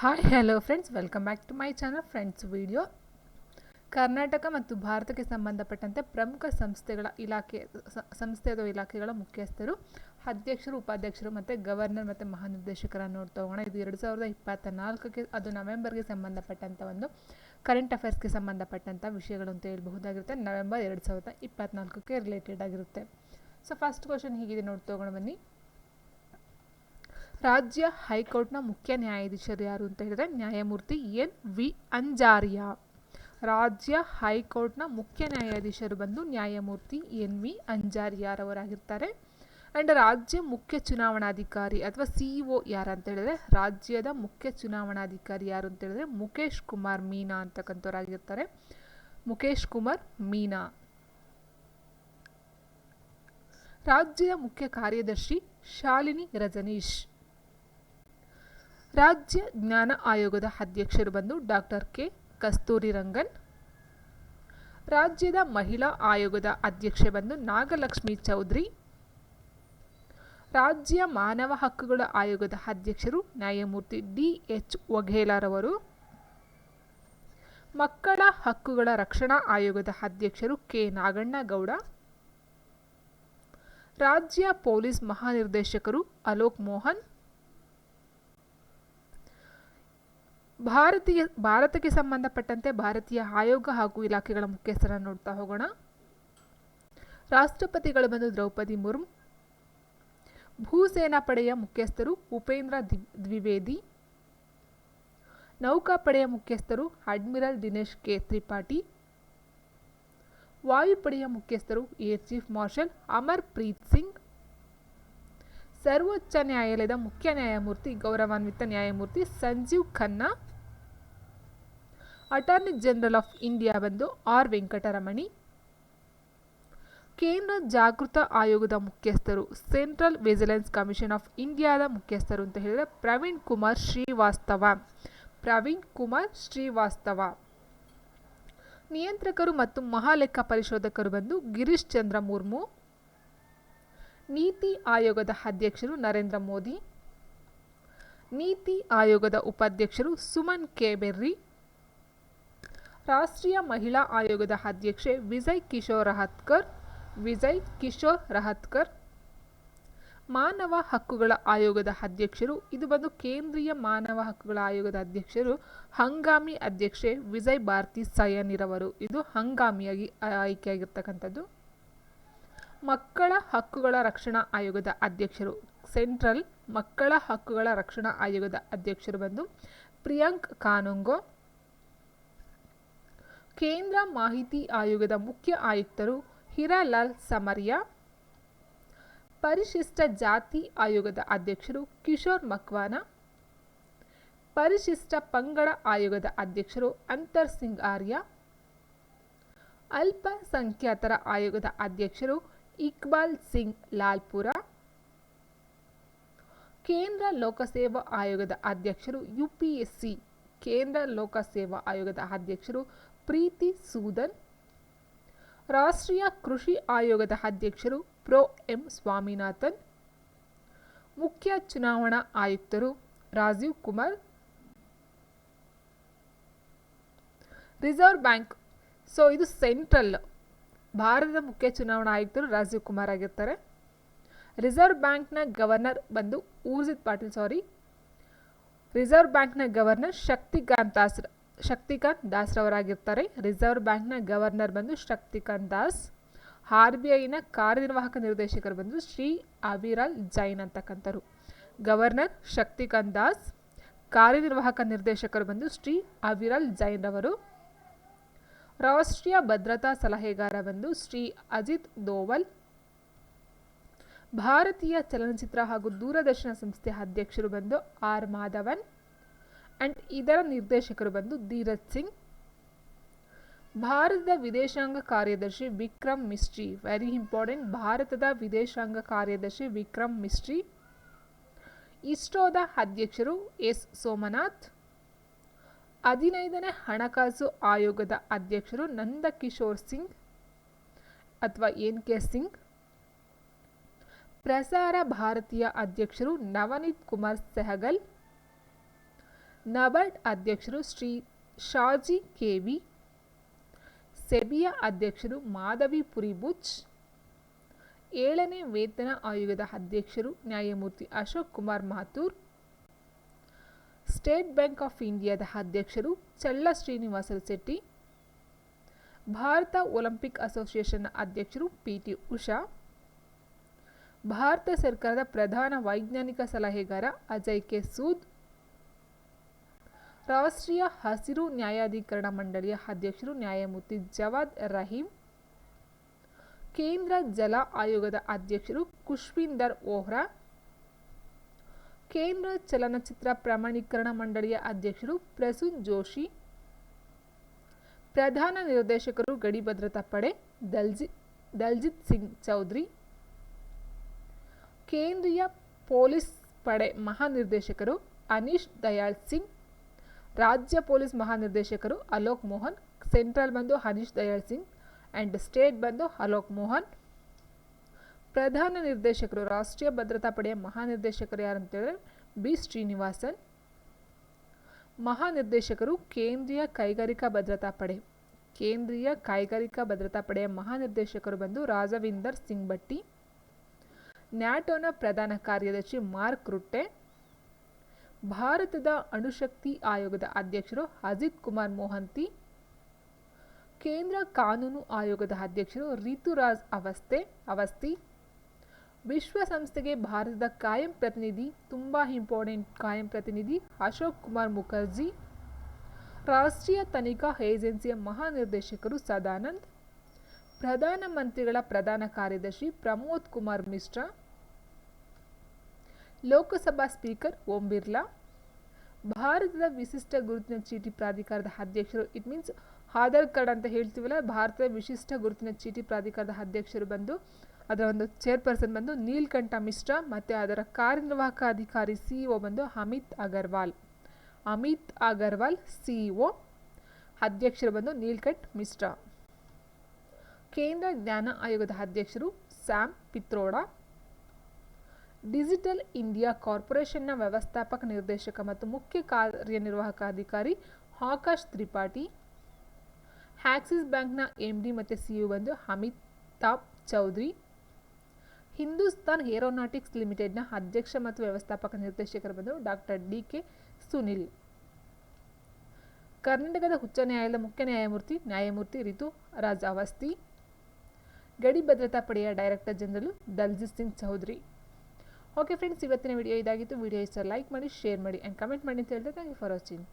Hi hello friends welcome back to my channel friends video Karnataka ಮತ್ತು ಭಾರತಕ್ಕೆ ಸಂಬಂಧಪಟ್ಟಂತೆ ಪ್ರಮುಖ ಸಂಸ್ಥೆಗಳ ಇಲಾಖೆ ಸಂಸ್ಥೆ ಅಥವಾ ಇಲಾಖೆಗಳ ಮುಖ್ಯಸ್ಥರು, ಅಧ್ಯಕ್ಷರು, ಉಪಾಧ್ಯಕ್ಷರು ಮತ್ತು ಗವರ್ನರ್ ಮತ್ತು ಮಹಾನಿರ್ದೇಶಕರನ್ನು ನೋಡ್ತಾ ಹೋಗೋಣ. ಇದು ಎರಡು ಸಾವಿರದ ಇಪ್ಪತ್ತ ನಾಲ್ಕಕ್ಕೆ ಅದು ನವೆಂಬರ್ಗೆ ಸಂಬಂಧಪಟ್ಟಂಥ ಒಂದು ಕರೆಂಟ್ ಅಫೇರ್ಸ್ಗೆ ಸಂಬಂಧಪಟ್ಟಂಥ ವಿಷಯಗಳು ಅಂತ ಹೇಳ್ಬಹುದಾಗಿರುತ್ತೆ. ನವೆಂಬರ್ ಎರಡು ಸಾವಿರದ ಇಪ್ಪತ್ತ್ನಾಲ್ಕಕ್ಕೆ ರಿಲೇಟೆಡ್ ಆಗಿರುತ್ತೆ. ಸೊ ಫಸ್ಟ್ ಕ್ವಶನ್ ಹೀಗಿದೆ, ನೋಡ್ತಾ ಹೋಗೋಣ ಬನ್ನಿ. ರಾಜ್ಯ ಹೈಕೋರ್ಟ್ನ ಮುಖ್ಯ ನ್ಯಾಯಾಧೀಶರು ಯಾರು ಅಂತ ಹೇಳಿದ್ರೆ ನ್ಯಾಯಮೂರ್ತಿ ಎನ್ ವಿ ಅಂಜಾರಿಯಾ. ರಾಜ್ಯ ಹೈಕೋರ್ಟ್ನ ಮುಖ್ಯ ನ್ಯಾಯಾಧೀಶರು ಬಂದು ನ್ಯಾಯಮೂರ್ತಿ ಎನ್ ವಿ ಅಂಜಾರಿಯಾರವರಾಗಿರ್ತಾರೆ. ಆ್ಯಂಡ್ ರಾಜ್ಯ ಮುಖ್ಯ ಚುನಾವಣಾಧಿಕಾರಿ ಅಥವಾ ಸಿ ಒ ಯಾರು ಅಂತ ಹೇಳಿದ್ರೆ ರಾಜ್ಯದ ಮುಖ್ಯ ಚುನಾವಣಾಧಿಕಾರಿ ಯಾರು ಅಂತ ಹೇಳಿದ್ರೆ ಮುಖೇಶ್ ಕುಮಾರ್ ಮೀನಾ ಅಂತಕ್ಕಂಥವರಾಗಿರ್ತಾರೆ. ಮುಖೇಶ್ ಕುಮಾರ್ ಮೀನಾ. ರಾಜ್ಯದ ಮುಖ್ಯ ಕಾರ್ಯದರ್ಶಿ ಶಾಲಿನಿ ರಜನೀಶ್. ರಾಜ್ಯ ಜ್ಞಾನ ಆಯೋಗದ ಅಧ್ಯಕ್ಷರು ಬಂದು ಡಾಕ್ಟರ್ ಕೆ. ಕಸ್ತೂರಿ ರಂಗನ್ ರಾಜ್ಯದ ಮಹಿಳಾ ಆಯೋಗದ ಅಧ್ಯಕ್ಷೆ ಬಂದು ನಾಗಲಕ್ಷ್ಮಿ ಚೌಧರಿ, ರಾಜ್ಯ ಮಾನವ ಹಕ್ಕುಗಳ ಆಯೋಗದ ಅಧ್ಯಕ್ಷರು ನ್ಯಾಯಮೂರ್ತಿ ಡಿ. ಎಚ್. ವಘೇಲಾರವರು ಮಕ್ಕಳ ಹಕ್ಕುಗಳ ರಕ್ಷಣಾ ಆಯೋಗದ ಅಧ್ಯಕ್ಷರು ಕೆ. ನಾಗಣ್ಣಗೌಡ, ರಾಜ್ಯ ಪೊಲೀಸ್ ಮಹಾನಿರ್ದೇಶಕರು ಅಲೋಕ್ ಮೋಹನ್ ಭಾರತೀಯ, ಭಾರತಕ್ಕೆ ಸಂಬಂಧಪಟ್ಟಂತೆ ಭಾರತೀಯ ಆಯೋಗ ಹಾಗೂ ಇಲಾಖೆಗಳ ಮುಖ್ಯಸ್ಥರನ್ನು ನೋಡ್ತಾ ಹೋಗೋಣ. ರಾಷ್ಟ್ರಪತಿಗಳು ಬಂದು ದ್ರೌಪದಿ ಮುರ್ಮು, ಭೂಸೇನಾ ಪಡೆಯ ಮುಖ್ಯಸ್ಥರು ಉಪೇಂದ್ರ ದ್ವಿ- ದ್ವಿವೇದಿ ನೌಕಾಪಡೆಯ ಮುಖ್ಯಸ್ಥರು ಅಡ್ಮಿರಲ್ ದಿನೇಶ್ ಕೆ ತ್ರಿಪಾಠಿ, ವಾಯುಪಡೆಯ ಮುಖ್ಯಸ್ಥರು air chief marshal Amar Preet Singh ಸರ್ವೋಚ್ಚ ನ್ಯಾಯಾಲಯದ ಮುಖ್ಯ ನ್ಯಾಯಮೂರ್ತಿ, ಗೌರವಾನ್ವಿತ ನ್ಯಾಯಮೂರ್ತಿ Sanjiv Khanna attorney general of India ಬಂದು ಆರ್ ವೆಂಕಟರಮಣಿ, ಕೇಂದ್ರ ಜಾಗೃತ ಆಯೋಗದ ಮುಖ್ಯಸ್ಥರು ಸೆಂಟ್ರಲ್ ವಿಜಿಲೆನ್ಸ್ ಕಮಿಷನ್ ಆಫ್ ಇಂಡಿಯಾದ ಮುಖ್ಯಸ್ಥರು ಅಂತ ಹೇಳಿದರೆ ಪ್ರವೀಣ್ ಕುಮಾರ್ ಶ್ರೀವಾಸ್ತವ. ಪ್ರವೀಣ್ ಕುಮಾರ್ ಶ್ರೀವಾಸ್ತವ. ನಿಯಂತ್ರಕರು ಮತ್ತು ಮಹಾಲೆಕ್ಕ ಪರಿಶೋಧಕರು ಬಂದು ಗಿರೀಶ್ ಚಂದ್ರ ಮುರ್ಮು ನೀತಿ ಆಯೋಗದ ಅಧ್ಯಕ್ಷರು ನರೇಂದ್ರ ಮೋದಿ, ನೀತಿ ಆಯೋಗದ ಉಪಾಧ್ಯಕ್ಷರು ಸುಮನ್ ಕೆ. ಬೆರ್ರಿ, ರಾಷ್ಟ್ರೀಯ ಮಹಿಳಾ ಆಯೋಗದ ಅಧ್ಯಕ್ಷೆ ವಿಜಯ್ ಕಿಶೋರ್ ರಹತ್ಕರ್ ವಿಜಯ್ ಕಿಶೋರ್ ರಹತ್ಕರ್ ಮಾನವ ಹಕ್ಕುಗಳ ಆಯೋಗದ ಅಧ್ಯಕ್ಷರು, ಇದು ಬಂದು ಕೇಂದ್ರೀಯ ಮಾನವ ಹಕ್ಕುಗಳ ಆಯೋಗದ ಅಧ್ಯಕ್ಷರು, ಹಂಗಾಮಿ ಅಧ್ಯಕ್ಷೆ ವಿಜಯ್ ಭಾರತಿ ಸಯನಿರವರು ಇದು ಹಂಗಾಮಿಯಾಗಿ ಆಯ್ಕೆಯಾಗಿರ್ತಕ್ಕಂಥದ್ದು. ಮಕ್ಕಳ ಹಕ್ಕುಗಳ ರಕ್ಷಣಾ ಆಯೋಗದ ಅಧ್ಯಕ್ಷರು. ಸೆಂಟ್ರಲ್ ಮಕ್ಕಳ ಹಕ್ಕುಗಳ ರಕ್ಷಣಾ ಆಯೋಗದ ಅಧ್ಯಕ್ಷರು ಬಂದು ಪ್ರಿಯಾಂಕ್ ಕಾನುಂಗೋ, ಕೇಂದ್ರ ಮಾಹಿತಿ ಆಯೋಗದ ಮುಖ್ಯ ಆಯುಕ್ತರು ಹಿರಾಲಾಲ್ ಸಮರಿಯಾ, ಪರಿಶಿಷ್ಟ ಜಾತಿ ಆಯೋಗದ ಅಧ್ಯಕ್ಷರು ಕಿಶೋರ್ ಮಕ್ವಾನ, ಪರಿಶಿಷ್ಟ ಪಂಗಡ ಆಯೋಗದ ಅಧ್ಯಕ್ಷರು ಅಂತರ್ ಸಿಂಗ್ ಆರ್ಯ, ಅಲ್ಪಸಂಖ್ಯಾತರ ಆಯೋಗದ ಅಧ್ಯಕ್ಷರು ಇಕ್ಬಾಲ್ ಸಿಂಗ್ ಲಾಲ್ಪುರ. ಕೇಂದ್ರ ಲೋಕಸೇವಾ ಆಯೋಗದ ಅಧ್ಯಕ್ಷರು ಯುಪಿಎಸ್ಸಿ. ಕೇಂದ್ರ ಲೋಕಸೇವಾ ಆಯೋಗದ ಅಧ್ಯಕ್ಷರು ಪ್ರೀತಿ ಸೂದನ್. ರಾಷ್ಟ್ರೀಯ ಕೃಷಿ ಆಯೋಗದ ಅಧ್ಯಕ್ಷರು ಪ್ರೊ ಎಂ ಸ್ವಾಮಿನಾಥನ್. ಮುಖ್ಯ ಚುನಾವಣಾ ಆಯುಕ್ತರು Rajiv Kumar. Reserve bank. So, ಇದು ಸೆಂಟ್ರಲ್. ಭಾರತದ ಮುಖ್ಯ ಚುನಾವಣಾ ಆಯುಕ್ತರು ರಾಜೀವ್ ಕುಮಾರ್ ಆಗಿರ್ತಾರೆ. ರಿಸರ್ವ್ ಬ್ಯಾಂಕ್ನ ಗವರ್ನರ್ ಬಂದು ಊರ್ಜಿತ್ ಪಾಟೀಲ್, ಸಾರಿ. ರಿಸರ್ವ್ ಬ್ಯಾಂಕ್ನ ಗವರ್ನರ್ ಶಕ್ತಿಕಾಂತ್ ದಾಸ್ ಶಕ್ತಿಕಾಂತ್ ದಾಸ್ ರವರಾಗಿರ್ತಾರೆ. ರಿಸರ್ವ್ ಬ್ಯಾಂಕ್ನ ಗವರ್ನರ್ ಬಂದು ಶಕ್ತಿಕಾಂತ್ ದಾಸ್. ಆರ್ ಬಿ ಐನ ಕಾರ್ಯನಿರ್ವಾಹಕ ನಿರ್ದೇಶಕರು ಬಂದು ಶ್ರೀ ಅವಿರಾಲ್ ಜೈನ್ ಅಂತಕ್ಕಂಥರು ಗವರ್ನರ್ ಶಕ್ತಿಕಾಂತ್ ದಾಸ್, ಕಾರ್ಯನಿರ್ವಾಹಕ ನಿರ್ದೇಶಕರು ಬಂದು ಶ್ರೀ ಅವಿರಾಲ್ ಜೈನ್ ರವರು. ರಾಷ್ಟ್ರೀಯ ಭದ್ರತಾ ಸಲಹೆಗಾರವೆಂದು ಶ್ರೀ ಅಜಿತ್ ದೋವಲ್, ಭಾರತೀಯ ಚಲನಚಿತ್ರ ಹಾಗೂ ದೂರದರ್ಶನ ಸಂಸ್ಥೆ ಅಧ್ಯಕ್ಷರು ಬಂದು ಆರ್ ಮಾಧವನ್ ಆ್ಯಂಡ್ ಇದರ ನಿರ್ದೇಶಕರು ಬಂದು ಧೀರಜ್ ಸಿಂಗ್, ಭಾರತದ ವಿದೇಶಾಂಗ ಕಾರ್ಯದರ್ಶಿ ವಿಕ್ರಮ್ ಮಿಸ್ಟ್ರಿ, ವೆರಿ ಇಂಪಾರ್ಟೆಂಟ್, ಭಾರತದ ವಿದೇಶಾಂಗ ಕಾರ್ಯದರ್ಶಿ ವಿಕ್ರಮ್ ಮಿಸ್ಟ್ರಿ, ಇಸ್ರೋದ ಅಧ್ಯಕ್ಷರು ಎಸ್ ಸೋಮನಾಥ್ ಹದಿನೈದನೇ ಹಣಕಾಸು ಆಯೋಗದ ಅಧ್ಯಕ್ಷರು ನಂದಕಿಶೋರ್ ಸಿಂಗ್ ಅಥವಾ ಎನ್ ಕೆ ಸಿಂಗ್. ಪ್ರಸಾರ ಭಾರತೀಯ ಅಧ್ಯಕ್ಷರು ನವನೀತ್ ಕುಮಾರ್ ಸೆಹಗಲ್. ನಬಾರ್ಡ್ ಅಧ್ಯಕ್ಷರು ಶ್ರೀ ಶಾಜಿ ಕೆವಿ ಸೆಬಿಯ ಅಧ್ಯಕ್ಷರು ಮಾಧವಿ ಪುರಿಬುಚ್. ಏಳನೇ ವೇತನ ಆಯೋಗದ ಅಧ್ಯಕ್ಷರು ನ್ಯಾಯಮೂರ್ತಿ Ashok Kumar Mathur. State bank of ಇಂಡಿಯಾದ ಅಧ್ಯಕ್ಷರು ಚಳ್ಳ ಶ್ರೀನಿವಾಸ ಶೆಟ್ಟಿ, ಭಾರತ ಒಲಿಂಪಿಕ್ ಅಸೋಸಿಯೇಷನ್ ಅಧ್ಯಕ್ಷರು ಪಿ ಟಿ ಉಷಾ, ಭಾರತ ಸರ್ಕಾರದ ಪ್ರಧಾನ ವೈಜ್ಞಾನಿಕ ಸಲಹೆಗಾರ ಅಜಯ್ ಕೆ ಸೂದ್, ರಾಷ್ಟ್ರೀಯ ಹಸಿರು ನ್ಯಾಯಾಧೀಕರಣ ಮಂಡಳಿಯ ಅಧ್ಯಕ್ಷರು ನ್ಯಾಯಮೂರ್ತಿ ಜವಾದ್ ರಹೀಂ, ಕೇಂದ್ರ ಜಲ ಆಯೋಗದ ಅಧ್ಯಕ್ಷರು ಖುಷ್ವಿಂದರ್ ಓಹ್ರಾ ಕೇಂದ್ರ ಚಲನಚಿತ್ರ ಪ್ರಮಾಣೀಕರಣ ಮಂಡಳಿಯ ಅಧ್ಯಕ್ಷರು ಪ್ರಸೂನ್ ಜೋಶಿ, ಪ್ರಧಾನ ನಿರ್ದೇಶಕರು ಗಡಿ ಭದ್ರತಾ ಪಡೆ ದಲ್ಜಿ, ದಲ್ಜಿತ್ ಸಿಂಗ್ ಚೌಧರಿ, ಕೇಂದ್ರೀಯ ಪೊಲೀಸ್ ಪಡೆ ಮಹಾನಿರ್ದೇಶಕರು ಅನೀಶ್ ದಯಾಳ್ ಸಿಂಗ್, ರಾಜ್ಯ ಪೊಲೀಸ್ ಮಹಾನಿರ್ದೇಶಕರು ಅಲೋಕ್ ಮೋಹನ್, ಸೆಂಟ್ರಲ್ ಬಂದು ಅನೀಶ್ ದಯಾಳ್ ಸಿಂಗ್ ಆ್ಯಂಡ್ ಸ್ಟೇಟ್ ಬಂದು ಅಲೋಕ್ ಮೋಹನ್. ಪ್ರಧಾನ ನಿರ್ದೇಶಕರು, ರಾಷ್ಟ್ರೀಯ ಭದ್ರತಾ ಪಡೆಯ ಮಹಾನಿರ್ದೇಶಕರು ಯಾರು ಅಂತ ಹೇಳಿದ್ರೆ ಬಿ. ಶ್ರೀನಿವಾಸನ್. ಮಹಾನಿರ್ದೇಶಕರು ಕೇಂದ್ರೀಯ ಕೈಗಾರಿಕಾ ಭದ್ರತಾ ಪಡೆ. ಕೇಂದ್ರೀಯ ಕೈಗಾರಿಕಾ ಭದ್ರತಾ ಪಡೆಯ ಮಹಾನಿರ್ದೇಶಕರು ಬಂದು ರಾಜವಿಂದರ್ ಸಿಂಗ್ ಭಟ್ಟಿ ನ್ಯಾಟೋನ ಪ್ರಧಾನ ಕಾರ್ಯದರ್ಶಿ ಮಾರ್ಕ್ ರುಟ್ಟೆ, ಭಾರತದ ಅಣುಶಕ್ತಿ ಆಯೋಗದ ಅಧ್ಯಕ್ಷರು ಅಜಿತ್ ಕುಮಾರ್ ಮೋಹಂತಿ, ಕೇಂದ್ರ ಕಾನೂನು ಆಯೋಗದ ಅಧ್ಯಕ್ಷರು ರಿತುರಾಜ್ ಅವಸ್ಥೆ, ಅವಸ್ಥಿ ವಿಶ್ವಸಂಸ್ಥೆಗೆ ಭಾರತದ ಕಾಯಂ ಪ್ರತಿನಿಧಿ, ತುಂಬ ಇಂಪಾರ್ಟೆಂಟ್ ಕಾಯಂ ಪ್ರತಿನಿಧಿ ಅಶೋಕ್ ಕುಮಾರ್ ಮುಖರ್ಜಿ, ರಾಷ್ಟ್ರೀಯ ತನಿಖಾ ಏಜೆನ್ಸಿಯ ಮಹಾನಿರ್ದೇಶಕರು ಸದಾನಂದ್ ಪ್ರಧಾನಮಂತ್ರಿಗಳ ಪ್ರಧಾನ ಕಾರ್ಯದರ್ಶಿ ಪ್ರಮೋದ್ ಕುಮಾರ್ ಮಿಶ್ರಾ, ಲೋಕಸಭಾ ಸ್ಪೀಕರ್ ಓಂ ಬಿರ್ಲಾ, ಭಾರತದ ವಿಶಿಷ್ಟ ಗುರುತಿನ ಚೀಟಿ ಪ್ರಾಧಿಕಾರದ ಅಧ್ಯಕ್ಷರು ಇಟ್ ಮೀನ್ಸ್ ಆಧಾರ್ ಕಾರ್ಡ್ ಅಂತ ಹೇಳ್ತೀವಲ್ಲ, ಭಾರತದ ವಿಶಿಷ್ಟ ಗುರುತಿನ ಚೀಟಿ ಪ್ರಾಧಿಕಾರದ ಅಧ್ಯಕ್ಷರು ಬಂದು ಅದರ ಒಂದು ಚೇರ್ಪರ್ಸನ್ ಬಂದು ನೀಲ್ಕಂಠ ಮಿಶ್ರಾ ಮತ್ತು ಅದರ ಕಾರ್ಯನಿರ್ವಾಹಕ ಅಧಿಕಾರಿ ಸಿಇಒ ಬಂದು ಅಮಿತ್ ಅಗರ್ವಾಲ್. ಅಮಿತ್ ಅಗರ್ವಾಲ್ ಸಿಇಒ ಅಧ್ಯಕ್ಷರು ಬಂದು ನೀಲ್ಕಂಠ್ ಮಿಶ್ರಾ. ಕೇಂದ್ರ ಜ್ಞಾನ ಆಯೋಗದ ಅಧ್ಯಕ್ಷರು ಸ್ಯಾಮ್ ಪಿತ್ರೋಡಾ. ಡಿಜಿಟಲ್ ಇಂಡಿಯಾ ಕಾರ್ಪೊರೇಷನ್ನ ವ್ಯವಸ್ಥಾಪಕ ನಿರ್ದೇಶಕ ಮತ್ತು ಮುಖ್ಯ ಕಾರ್ಯನಿರ್ವಾಹಕ ಅಧಿಕಾರಿ ಆಕಾಶ್ ತ್ರಿಪಾಠಿ. ಆಕ್ಸಿಸ್ ಬ್ಯಾಂಕ್ನ ಎಂ ಡಿ ಮತ್ತು ಸಿಇಒ ಬಂದು ಅಮಿತಾಬ್ ಚೌಧರಿ. ಹಿಂದೂಸ್ತಾನ್ ಏರೋನಾಟಿಕ್ಸ್ ಲಿಮಿಟೆಡ್ನ ಅಧ್ಯಕ್ಷ ಮತ್ತು ವ್ಯವಸ್ಥಾಪಕ ನಿರ್ದೇಶಕರು ಬಂದು ಡಾಕ್ಟರ್ ಡಿ ಕೆ ಸುನಿಲ್. ಕರ್ನಾಟಕದ ಉಚ್ಚ ನ್ಯಾಯಾಲಯದ ಮುಖ್ಯ ನ್ಯಾಯಮೂರ್ತಿ ನ್ಯಾಯಮೂರ್ತಿ ರಿತು ರಾಜ್ ಅವಸ್ತಿ ಗಡಿ ಭದ್ರತಾ ಪಡೆಯ director general Daljit Singh Chaudhary. Okay friends, ಇವತ್ತಿನ ವಿಡಿಯೋ ಇದಾಗಿತ್ತು. ವಿಡಿಯೋ ಇಷ್ಟ ಲೈಕ್ ಮಾಡಿ, ಶೇರ್ ಮಾಡಿ ಆ್ಯಂಡ್ ಕಮೆಂಟ್ ಮಾಡಿ ಅಂತ ಹೇಳಿದ್ರೆ, ಥ್ಯಾಂಕ್ ಯು ಫಾರ್ ವಾಚಿಂಗ್.